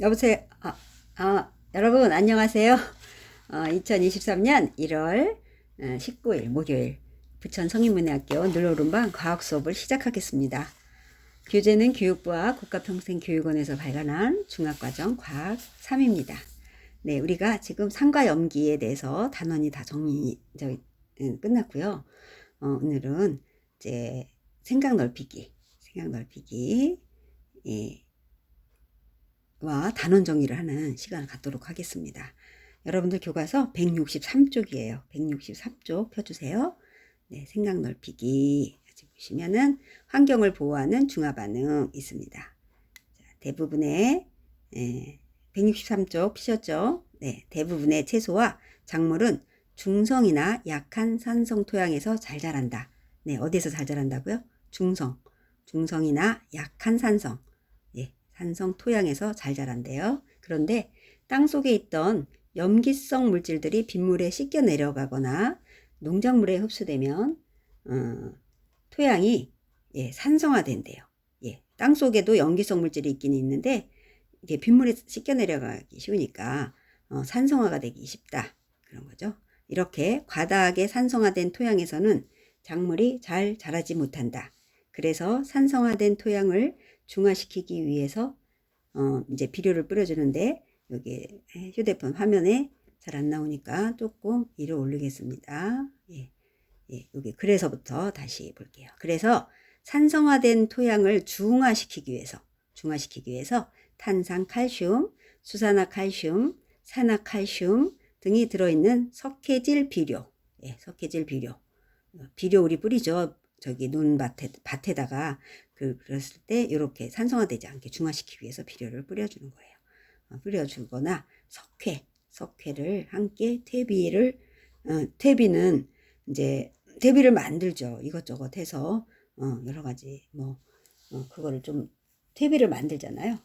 여보세요. 아, 아, 여러분 안녕하세요. 어, 2023년 1월 19일 목요일 부천 성인문예학교 늘오른방 과학 수업을 시작하겠습니다. 교재는 교육부와 국가평생교육원에서 발간한 중학과정 과학 3입니다. 네, 우리가 지금 상과 염기에 대해서 단원이 다 정리 저, 음, 끝났고요. 어, 오늘은 이제 생각 넓히기, 생각 넓히기, 예, 와 단원 정리를 하는 시간을 갖도록 하겠습니다. 여러분들 교과서 163쪽이에요. 163쪽 펴주세요. 네, 생각 넓히기. 보시면은 환경을 보호하는 중화 반응 있습니다. 자, 대부분의 예, 163쪽 피셨죠? 네, 대부분의 채소와 작물은 중성이나 약한 산성 토양에서 잘 자란다. 네, 어디에서 잘 자란다고요? 중성. 중성이나 약한 산성. 산성 토양에서 잘 자란대요. 그런데 땅 속에 있던 염기성 물질들이 빗물에 씻겨 내려가거나 농작물에 흡수되면 어, 토양이 예, 산성화된대요. 예, 땅 속에도 염기성 물질이 있긴 있는데 이게 빗물에 씻겨 내려가기 쉬우니까 어, 산성화가 되기 쉽다 그런 거죠. 이렇게 과다하게 산성화된 토양에서는 작물이 잘 자라지 못한다. 그래서 산성화된 토양을 중화시키기 위해서 어, 이제 비료를 뿌려주는데 여기 휴대폰 화면에 잘 안 나오니까 조금 위로 올리겠습니다. 예, 예, 여기 그래서부터 다시 볼게요. 그래서 산성화된 토양을 중화시키기 위해서 중화시키기 위해서 탄산 칼슘, 수산화 칼슘, 산화 칼슘 등이 들어있는 석회질 비료, 예, 석회질 비료, 비료 우리 뿌리죠. 저기 논밭에 밭에다가 그 그랬을 때 이렇게 산성화되지 않게 중화시키기 위해서 비료를 뿌려주는 거예요. 어, 뿌려주거나 석회, 석회를 함께 퇴비를 어, 퇴비는 이제 퇴비를 만들죠. 이것저것 해서 어, 여러 가지 뭐 어, 그거를 좀 퇴비를 만들잖아요.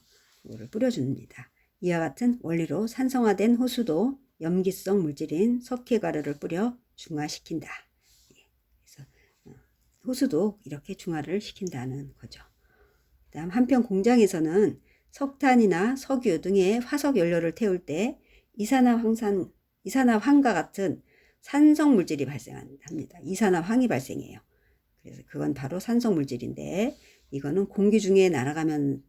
그거를 뿌려줍니다. 이와 같은 원리로 산성화된 호수도 염기성 물질인 석회 가루를 뿌려 중화시킨다. 호수도 이렇게 중화를 시킨다는 거죠. 다음 한편 공장에서는 석탄이나 석유 등의 화석 연료를 태울 때 이산화황산, 이산화황과 같은 산성 물질이 발생합니다. 이산화황이 발생해요. 그래서 그건 바로 산성 물질인데 이거는 공기 중에 날아가면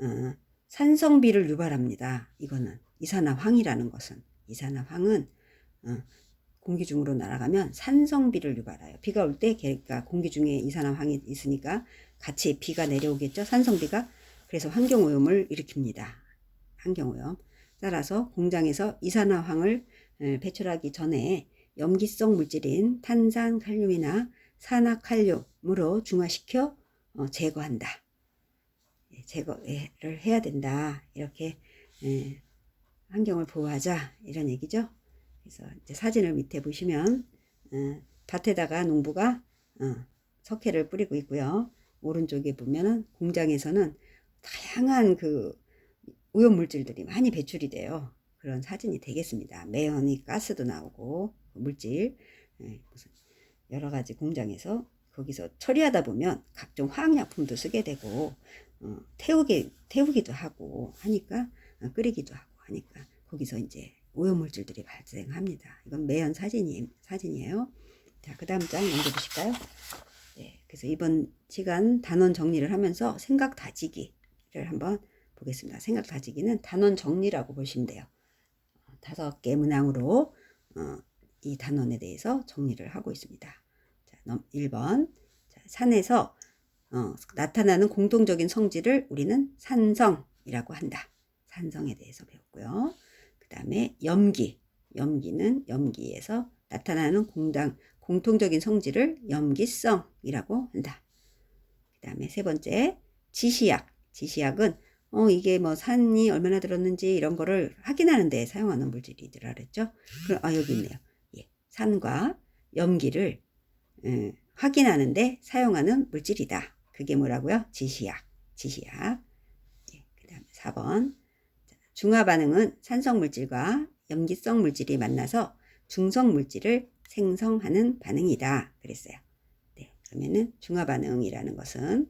어, 산성비를 유발합니다. 이거는 이산화황이라는 것은 이산화황은 어, 공기 중으로 날아가면 산성비를 유발해요. 비가 올 때 걔가 공기 중에 이산화황이 있으니까 같이 비가 내려오겠죠. 산성비가 그래서 환경오염을 일으킵니다. 환경오염. 따라서 공장에서 이산화황을 배출하기 전에 염기성 물질인 탄산 칼륨이나 산화 칼륨으로 중화시켜 어, 제거한다. 예, 제거를 해야 된다. 이렇게 환경을 보호하자 이런 얘기죠. 그래서 이제 사진을 밑에 보시면 어, 밭에다가 농부가 어, 석회를 뿌리고 있고요. 오른쪽에 보면은 공장에서는 다양한 그 오염 물질들이 많이 배출이 돼요. 그런 사진이 되겠습니다. 매연이 가스도 나오고 물질 예, 여러 가지 공장에서 거기서 처리하다 보면 각종 화학약품도 쓰게 되고 어, 태우기 태우기도 하고 하니까 어, 끓이기도 하고 하니까 거기서 이제 오염물질들이 발생합니다. 이건 매연 사진이, 사진이에요. 자, 그 다음 장 넘겨보실까요? 네, 그래서 이번 시간 단원 정리를 하면서 생각 다지기를 한번 보겠습니다. 생각 다지기는 단원 정리라고 보시면 돼요. 다섯 개 문항으로 어, 이 단원에 대해서 정리를 하고 있습니다. 자, 1번. 자, 산에서 어, 나타나는 공통적인 성질을 우리는 산성이라고 한다. 산성에 대해서 배웠고요. 그 다음에 염기. 염기는 염기에서 나타나는 공당, 공통적인 성질을 염기성이라고 한다. 그 다음에 세 번째, 지시약. 지시약은 어, 이게 뭐 산이 얼마나 들었는지 이런 거를 확인하는 데 사용하는 물질이더라 그랬죠. 그럼, 아, 여기 있네요. 예. 산과 염기를, 음, 확인하는 데 사용하는 물질이다. 그게 뭐라고요? 지시약. 지시약. 예. 그 다음에 4번. 중화 반응은 산성 물질과 염기성 물질이 만나서 중성 물질을 생성하는 반응이다. 그랬어요. 네, 그러면은 중화 반응이라는 것은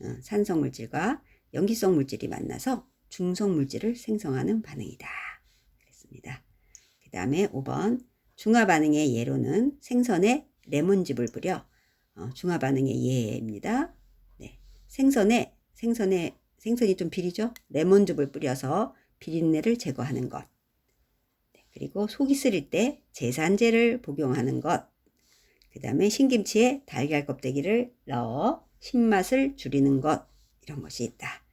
어, 산성 물질과 염기성 물질이 만나서 중성 물질을 생성하는 반응이다. 그랬습니다. 그 다음에 5번 중화 반응의 예로는 생선에 레몬즙을 뿌려 어, 중화 반응의 예입니다. 네. 생선에 생선에 생선이 좀 비리죠? 레몬즙을 뿌려서 비린내를 제거하는 것. 네, 그리고 속이 쓰릴 때 제산제를 복용하는 것. 그 다음에 신김치에 달걀 껍데기를 넣어 신맛을 줄이는 것. 이런 것이 있다.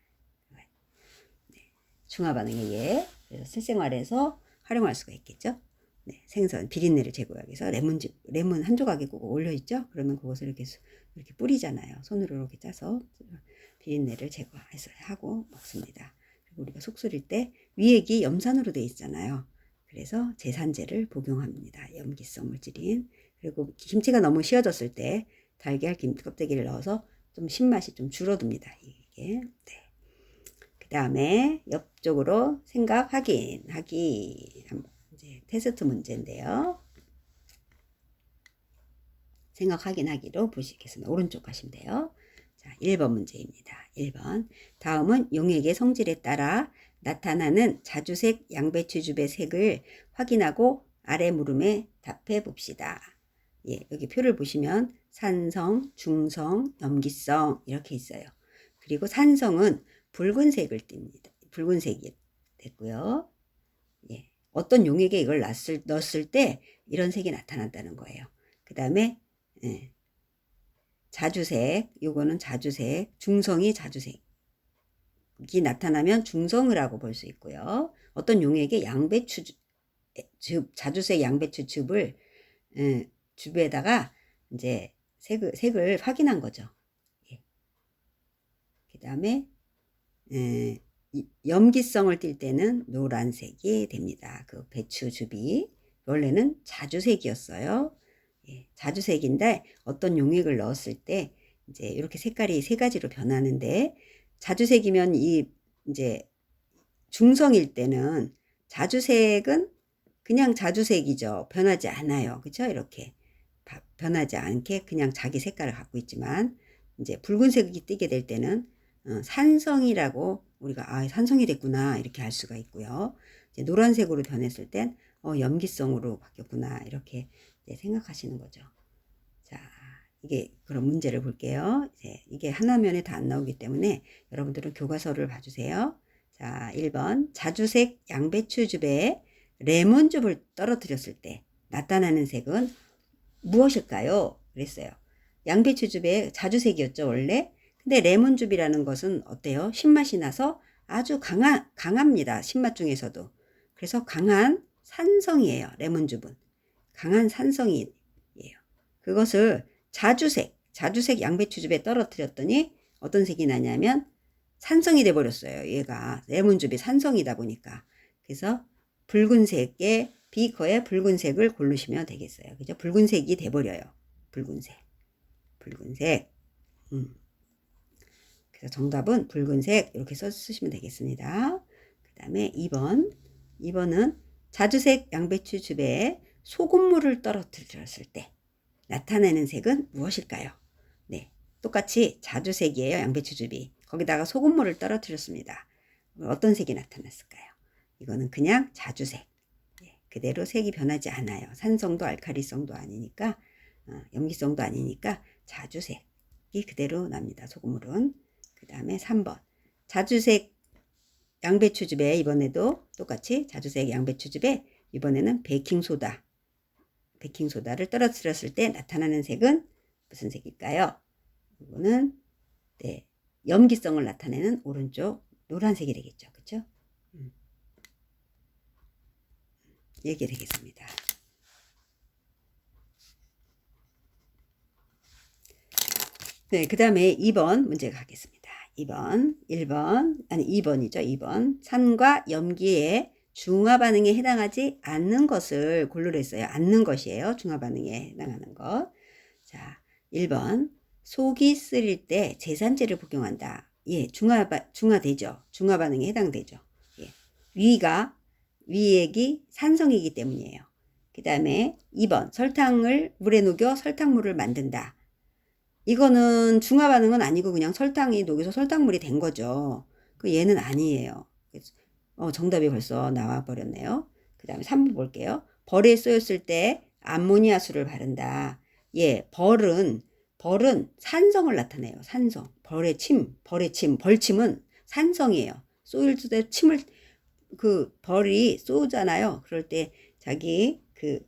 네, 중화 반응의 예. 그래서 실생활에서 활용할 수가 있겠죠. 네, 생선 비린내를 제거하기 위해서 레몬즙, 레몬 한 조각이 꼭 올려 있죠. 그러면 그것을 이렇게 수- 이렇게 뿌리잖아요. 손으로 이렇게 짜서 비린내를 제거해서 하고 먹습니다. 우리가 속 쓰릴 때 위액이 염산으로 돼 있잖아요. 그래서 제산제를 복용합니다. 염기성 물질인 그리고 김치가 너무 쉬어졌을 때 달걀 김 껍데기를 넣어서 좀 신맛이 좀 줄어듭니다. 이게 네. 그 다음에 옆쪽으로 생각 확인 하기 이제 테스트 문제인데요. 생각 확인하기로 보시겠습니다. 오른쪽 가시면 돼요. 자, 1번 문제입니다. 1번. 다음은 용액의 성질에 따라 나타나는 자주색 양배추즙의 색을 확인하고 아래 물음에 답해 봅시다. 예, 여기 표를 보시면 산성, 중성, 염기성 이렇게 있어요. 그리고 산성은 붉은색을 띱니다. 붉은색이 됐고요. 예, 어떤 용액에 이걸 넣었을, 넣었을 때 이런 색이 나타난다는 거예요. 그 다음에 예, 자주색, 요거는 자주색, 중성이 자주색이 나타나면 중성이라고 볼 수 있고요. 어떤 용액에 양배추 즙, 자주색 양배추 즙을 예, 즙에다가 이제 색을, 색을 확인한 거죠. 예. 그 다음에 염기성을 띌 때는 노란색이 됩니다. 그 배추 즙이 원래는 자주색이었어요. 예, 자주색인데 어떤 용액을 넣었을 때 이제 이렇게 색깔이 세 가지로 변하는데 자주색이면 이 이제 중성일 때는 자주색은 그냥 자주색이죠. 변하지 않아요. 그렇죠? 이렇게 바- 변하지 않게 그냥 자기 색깔을 갖고 있지만 이제 붉은색이 띄게 될 때는 어, 산성이라고 우리가 아 산성이 됐구나 이렇게 알 수가 있고요. 노란색으로 변했을 땐 어, 염기성으로 바뀌었구나 이렇게 생각하시는 거죠. 자, 이게 그럼 문제를 볼게요. 이제 이게 하나면에 다 안 나오기 때문에 여러분들은 교과서를 봐주세요. 자, 1번 자주색 양배추즙에 레몬즙을 떨어뜨렸을 때 나타나는 색은 무엇일까요? 그랬어요. 양배추즙에 자주색이었죠, 원래. 근데 레몬즙이라는 것은 어때요? 신맛이 나서 아주 강한, 강합니다. 신맛 중에서도. 그래서 강한 산성이에요, 레몬즙은. 강한 산성이에요. 그것을 자주색, 자주색 양배추즙에 떨어뜨렸더니 어떤 색이 나냐면 산성이 돼버렸어요. 얘가 레몬즙이 산성이다 보니까. 그래서 붉은색의 비커에 붉은색을 고르시면 되겠어요. 그죠? 붉은색이 돼버려요. 붉은색. 붉은색. 음. 그래서 정답은 붉은색 이렇게 써 쓰시면 되겠습니다. 그 다음에 2번. 2번은 자주색 양배추즙에 소금물을 떨어뜨렸을 때 나타내는 색은 무엇일까요? 네. 똑같이 자주색이에요. 양배추즙이. 거기다가 소금물을 떨어뜨렸습니다. 어떤 색이 나타났을까요? 이거는 그냥 자주색. 예, 그대로 색이 변하지 않아요. 산성도 알카리성도 아니니까, 어, 염기성도 아니니까 자주색이 그대로 납니다. 소금물은. 그 다음에 3번. 자주색 양배추즙에 이번에도 똑같이 자주색 양배추즙에 이번에는 베이킹소다. 베이킹소다를 떨어뜨렸을 때 나타나는 색은 무슨 색일까요? 이거는 네, 염기성을 나타내는 오른쪽 노란색이 되겠죠. 그렇죠? 음. 이게 되겠습니다. 네, 그 다음에 2번 문제 가겠습니다. 2번, 1번, 아니 2번이죠. 2번. 산과 염기의 중화 반응에 해당하지 않는 것을 했어요. 않는 것이에요. 중화 반응에 해당하는 것. 자, 1번. 속이 쓰릴 때 제산제를 복용한다. 예, 중화, 중화되죠. 중화 반응에 해당되죠. 예. 위가, 위액이 산성이기 때문이에요. 그 다음에 2번. 설탕을 물에 녹여 설탕물을 만든다. 이거는 중화 반응은 아니고 그냥 설탕이 녹여서 설탕물이 된 거죠. 그 얘는 아니에요. 어, 정답이 벌써 나와 버렸네요. 그 다음에 3번 볼게요. 벌에 쏘였을 때 암모니아수를 바른다. 예, 벌은, 벌은 산성을 나타내요. 산성. 벌의 침, 벌의 침, 벌침은 산성이에요. 쏘일 때 침을, 그 벌이 쏘잖아요. 그럴 때 자기 그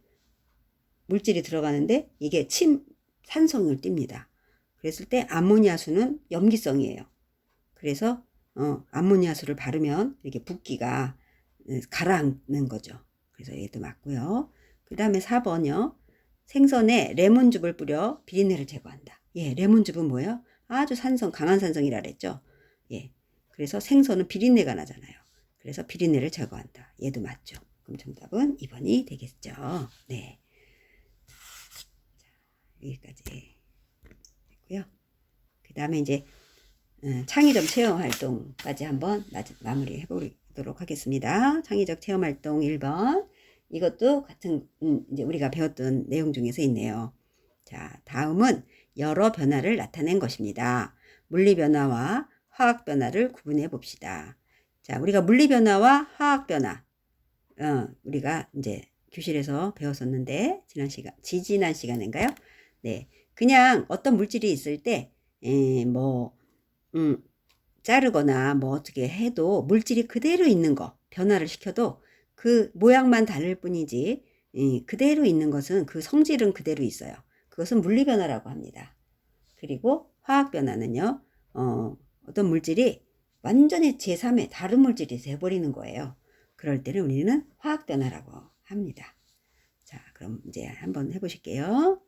물질이 들어가는데 이게 침, 산성을 띱니다. 그랬을 때 암모니아수는 염기성이에요. 그래서 어, 암모니아수를 바르면 이렇게 붓기가 음, 가라앉는 거죠. 그래서 얘도 맞고요. 그 다음에 4번이요. 생선에 레몬즙을 뿌려 비린내를 제거한다. 예, 레몬즙은 뭐예요? 아주 산성, 강한 산성이라 그랬죠. 예. 그래서 생선은 비린내가 나잖아요. 그래서 비린내를 제거한다. 얘도 맞죠. 그럼 정답은 2번이 되겠죠. 네. 자, 여기까지 됐고요. 그 다음에 이제 음, 창의적 체험 활동까지 한번 마무리 해 보도록 하겠습니다. 창의적 체험 활동 1번. 이것도 같은, 음, 이제 우리가 배웠던 내용 중에서 있네요. 자, 다음은 여러 변화를 나타낸 것입니다. 물리 변화와 화학 변화를 구분해 봅시다. 자, 우리가 물리 변화와 화학 변화, 어, 우리가 이제 교실에서 배웠었는데, 지난 시간, 지지난 시간인가요? 네. 그냥 어떤 물질이 있을 때, 에, 뭐, 음, 자르거나 뭐 어떻게 해도 물질이 그대로 있는 거, 변화를 시켜도 그 모양만 다를 뿐이지, 이, 그대로 있는 것은 그 성질은 그대로 있어요. 그것은 물리 변화라고 합니다. 그리고 화학 변화는요, 어, 어떤 물질이 완전히 제3의 다른 물질이 돼버리는 거예요. 그럴 때는 우리는 화학 변화라고 합니다. 자, 그럼 이제 한번 해보실게요.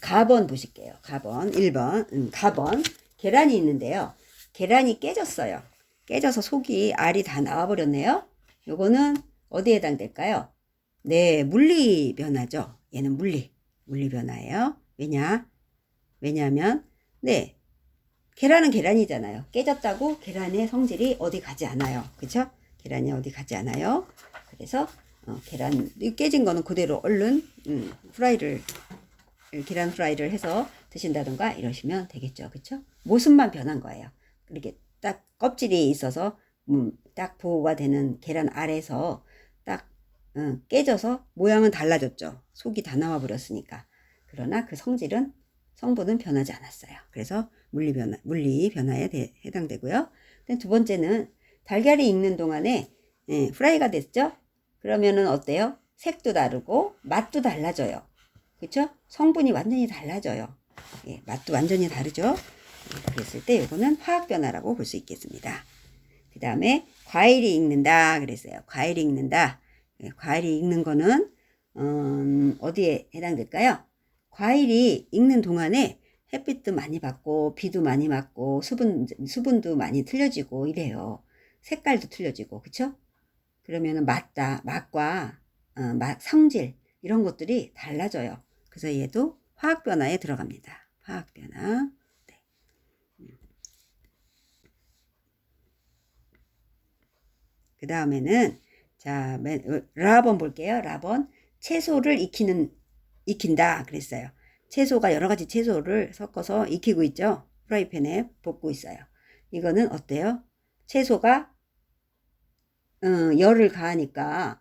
가번 보실게요. 가번 1번, 음, 가번 계란이 있는데요. 계란이 깨졌어요. 깨져서 속이 알이 다 나와버렸네요. 요거는 어디에 해당될까요? 네, 물리 변화죠. 얘는 물리, 물리 변화예요. 왜냐? 왜냐하면 네, 계란은 계란이잖아요. 깨졌다고 계란의 성질이 어디 가지 않아요. 그쵸? 계란이 어디 가지 않아요. 그래서 어, 계란 깨진 거는 그대로 얼른 음, 프라이를 계란 프라이를 해서 드신다던가 이러시면 되겠죠. 그쵸? 모습만 변한 거예요. 이렇게 딱 껍질이 있어서 음, 딱 보호가 되는 계란 아래서 딱 음, 깨져서 모양은 달라졌죠. 속이 다 나와 버렸으니까. 그러나 그 성질은 성분은 변하지 않았어요. 그래서 물리 변화, 물리 변화에 대, 해당되고요. 두 번째는 달걀이 익는 동안에 예, 프라이가 됐죠? 그러면은 어때요? 색도 다르고 맛도 달라져요. 그렇죠? 성분이 완전히 달라져요. 예, 맛도 완전히 다르죠? 예, 그랬을 때 이거는 화학 변화라고 볼 수 있겠습니다. 그 다음에 과일이 익는다 그랬어요. 과일이 익는다. 예, 과일이 익는 거는 음, 어디에 해당될까요? 과일이 익는 동안에 햇빛도 많이 받고 비도 많이 맞고 수분 수분도 많이 틀려지고 이래요. 색깔도 틀려지고 그쵸? 그러면은 맛다 맛과 어, 맛 성질 이런 것들이 달라져요. 그래서 얘도 화학 변화에 들어갑니다. 화학 변화. 네. 그 다음에는 자, 라번 볼게요. 라번 채소를 익히는 익힌다 그랬어요. 채소가 여러 가지 채소를 섞어서 익히고 있죠. 프라이팬에 볶고 있어요. 이거는 어때요? 채소가 음, 열을 가하니까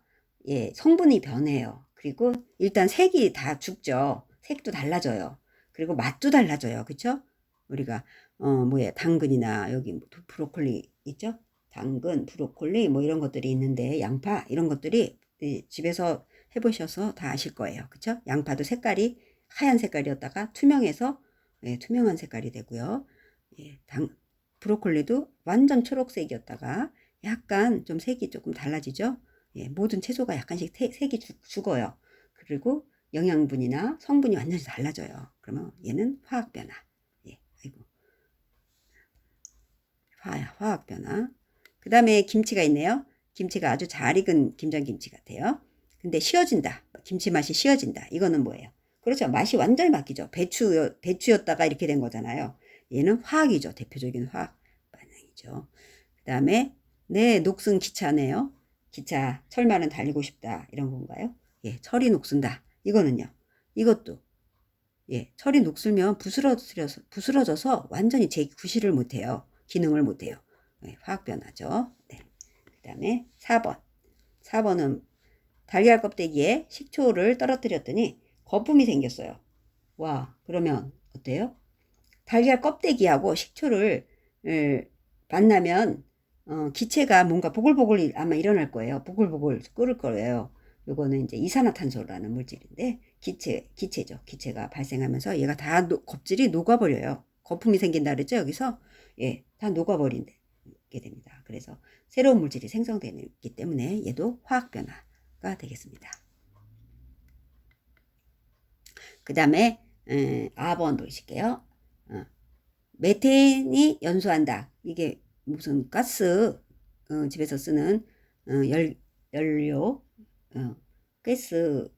예, 성분이 변해요. 그리고 일단 색이 다 죽죠. 색도 달라져요. 그리고 맛도 달라져요. 그쵸? 우리가 어 뭐야 당근이나 여기 브로콜리 있죠? 당근, 브로콜리 뭐 이런 것들이 있는데 양파 이런 것들이 집에서 해보셔서 다 아실 거예요. 그쵸? 양파도 색깔이 하얀 색깔이었다가 투명해서 예, 투명한 색깔이 되고요. 예, 당, 브로콜리도 완전 초록색이었다가 약간 좀 색이 조금 달라지죠. 예, 모든 채소가 약간씩 태, 색이 죽, 죽어요. 그리고 영양분이나 성분이 완전히 달라져요. 그러면 얘는 화학 변화. 예, 아이고. 화, 화학 변화. 그 다음에 김치가 있네요. 김치가 아주 잘 익은 김장김치 같아요. 근데 쉬어진다. 김치 맛이 쉬어진다. 이거는 뭐예요? 그렇죠. 맛이 완전히 바뀌죠. 배추, 배추였다가 이렇게 된 거잖아요. 얘는 화학이죠. 대표적인 화학 반응이죠. 그 다음에, 네, 녹슨 기차네요. 기차, 철만은 달리고 싶다. 이런 건가요? 예, 철이 녹슨다. 이거는요. 이것도, 예, 철이 녹슬면 부스러져서, 부스러져서 완전히 제 구실을 못 해요. 기능을 못 해요. 예, 화학 변화죠. 네. 그 다음에 4번. 4번은 달걀 껍데기에 식초를 떨어뜨렸더니 거품이 생겼어요. 와, 그러면 어때요? 달걀 껍데기하고 식초를 을, 만나면 어, 기체가 뭔가 보글보글 아마 일어날 거예요. 보글보글 끓을 거예요. 요거는 이제 이산화탄소라는 물질인데 기체 기체죠. 기체가 발생하면서 얘가 다 노, 껍질이 녹아버려요. 거품이 생긴다 그랬죠. 여기서 예, 다 녹아버리게 됩니다. 그래서 새로운 물질이 생성되기 때문에 얘도 화학 변화가 되겠습니다. 그 다음에 아번 보실게요. 어, 메테인이 연소한다. 이게 무슨 가스 어, 집에서 쓰는 어, 열, 연료 어, 가스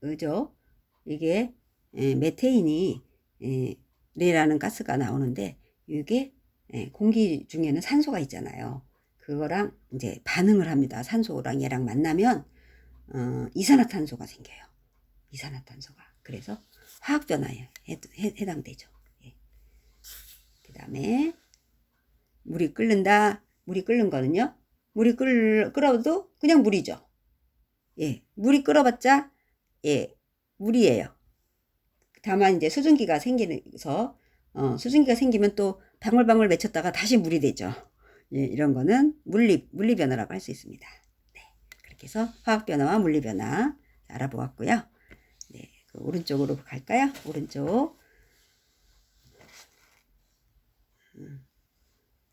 그죠? 이게 에, 메테인이 에, 레라는 가스가 나오는데 이게 에, 공기 중에는 산소가 있잖아요. 그거랑 이제 반응을 합니다. 산소랑 얘랑 만나면 어, 이산화탄소가 생겨요. 이산화탄소가. 그래서 화학 변화에 해, 해, 당되죠 예. 그 다음에 물이 끓는다. 물이 끓는 거는요. 물이 끓, 끓어도 그냥 물이죠. 예. 물이 끓어봤자, 예. 물이에요. 다만 이제 수증기가 생기면서, 어, 수증기가 생기면 또 방울방울 맺혔다가 다시 물이 되죠. 예, 이런 거는 물리, 물리 변화라고 할 수 있습니다. 네. 그렇게 해서 화학 변화와 물리 변화 알아보았고요. 네. 그 오른쪽으로 갈까요? 오른쪽. 음.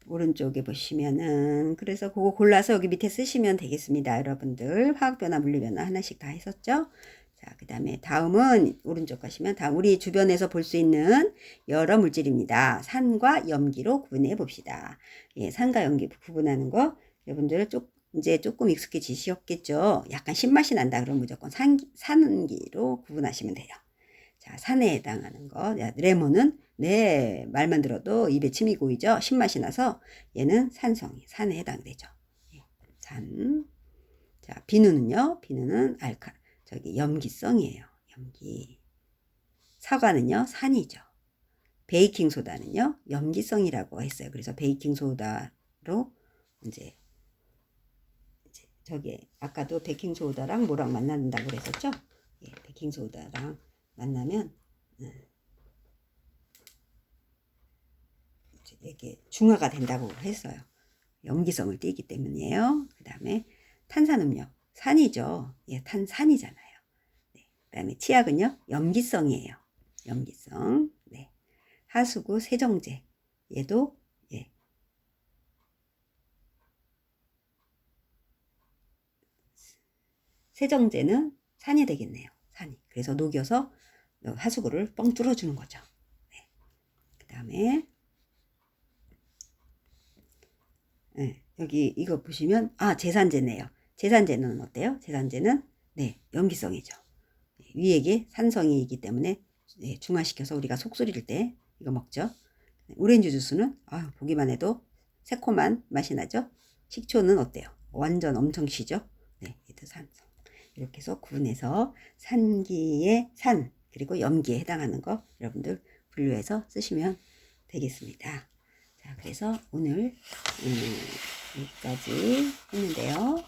오른쪽에 보시면은 그래서 그거 골라서 여기 밑에 쓰시면 되겠습니다. 여러분들 화학변화, 물리변화 하나씩 다 했었죠? 자, 그 다음에 다음은 오른쪽 가시면 다음 우리 주변에서 볼 수 있는 여러 물질입니다. 산과 염기로 구분해 봅시다. 예, 산과 염기 구분하는 거 여러분들 쪽 이제 조금 익숙해지셨겠죠? 약간 신맛이 난다 그러면 무조건 산, 산기로 구분하시면 돼요. 자, 산에 해당하는 거. 레몬은 네, 말만 들어도 입에 침이 고이죠. 신맛이 나서 얘는 산성이, 산에 해당되죠. 예, 산. 자, 비누는요. 비누는 알카, 저기 염기성이에요. 염기. 사과는요. 산이죠. 베이킹 소다는요. 염기성이라고 했어요. 그래서 베이킹 소다로 이제 저기 아까도 베이킹 소다랑 뭐랑 만난다고 그랬었죠? 예, 베이킹 소다랑 만나면 음, 이게 중화가 된다고 했어요. 염기성을 띠기 때문이에요. 그 다음에 탄산음료, 산이죠. 예, 탄산이잖아요. 네. 그 다음에 치약은요, 염기성이에요. 염기성. 네. 하수구 세정제, 얘도 예. 세정제는 산이 되겠네요. 산이. 그래서 녹여서 하수구를 뻥 뚫어주는 거죠. 네. 그 다음에 네, 여기 이거 보시면 아 제산제네요. 제산제는 어때요? 제산제는 네 염기성이죠. 위액이 산성이기 때문에 네, 중화시켜서 우리가 속 쓰릴 때 이거 먹죠. 오렌지 주스는 아, 보기만 해도 새콤한 맛이 나죠. 식초는 어때요? 완전 엄청 시죠. 네, 얘도 산성. 이렇게 해서 구분해서 산기의 산 그리고 염기에 해당하는 거 여러분들 분류해서 쓰시면 되겠습니다. 자, 그래서 오늘 음, 여기까지 했는데요.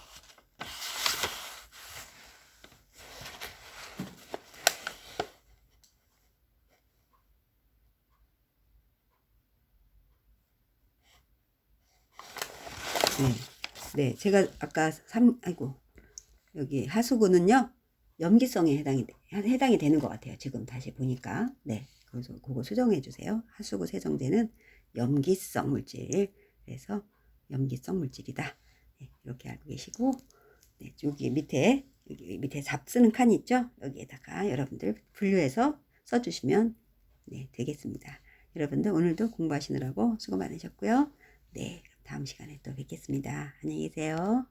네, 네, 제가 아까 삼, 아이고 여기 하수구는요 염기성에 해당이 해당이 되는 것 같아요. 지금 다시 보니까 네, 그래서 그거 수정해 주세요. 하수구 세정제는 염기성 물질. 그래서 염기성 물질이다. 네, 이렇게 알고 계시고 네, 여기 밑에 여기 밑에 잡 쓰는 칸이 있죠. 여기에다가 여러분들 분류해서 써주시면 네, 되겠습니다. 여러분들 오늘도 공부하시느라고 수고 많으셨고요. 네, 다음 시간에 또 뵙겠습니다. 안녕히 계세요.